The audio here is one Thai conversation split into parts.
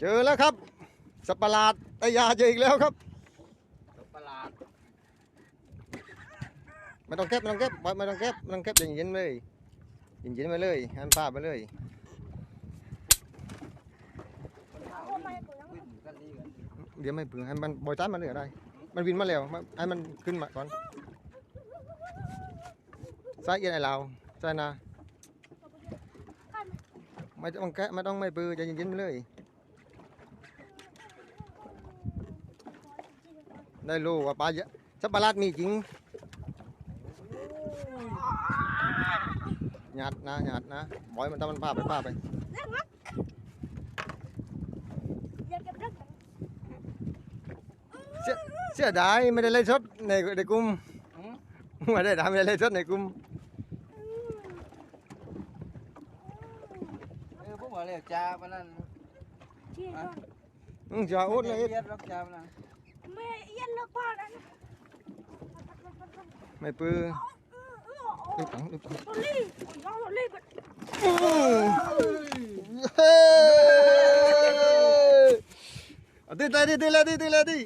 เจอแล้วครับ สัตว์ประหลาดไอยาเจออีกแล้วครับประหลาดไม่ต้องเก็บไม่ต้องเก็บไม่ต้องเก็บไม่ต้องเก็บเย็นๆเลยเย็นๆไปเลยให้มันป้าไปเลยเดี๋ยวไม่เพึ่งให้มันบอยจ้านมันเลยก็ได้มันวินมาแล้วให้มันขึ้นมาก่อนสายเอียนไอ้เราสายนาไม่ต้องแกะไม่ต้องไม่ปือใจเย็นๆไปเลย ได้รู้ว่าปลาเยอะสัตว์ประหลาดมีจริงหยาดนะหยาดนะบอยมันทำมันพาไปพาไปเสียเสียดายไม่ได้เล่นชดในในกลุ่มไม่ได้ทำไม่ได้เล่นชดในกลุ่มเออพวกว่าเลยจ้าปนั่นอืมจะอุดเลยเยียดรักจ้าปนั่น ไม่ปื้อลูกตังลูกตังเฮ้ยเอาตีตีตีเลยตีตีเลยตี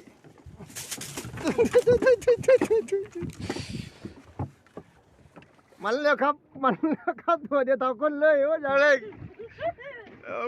มันแล้วครับ มันแล้วครับตัวเดียวเท่าคนเลยว่าอย่างไรเอ้า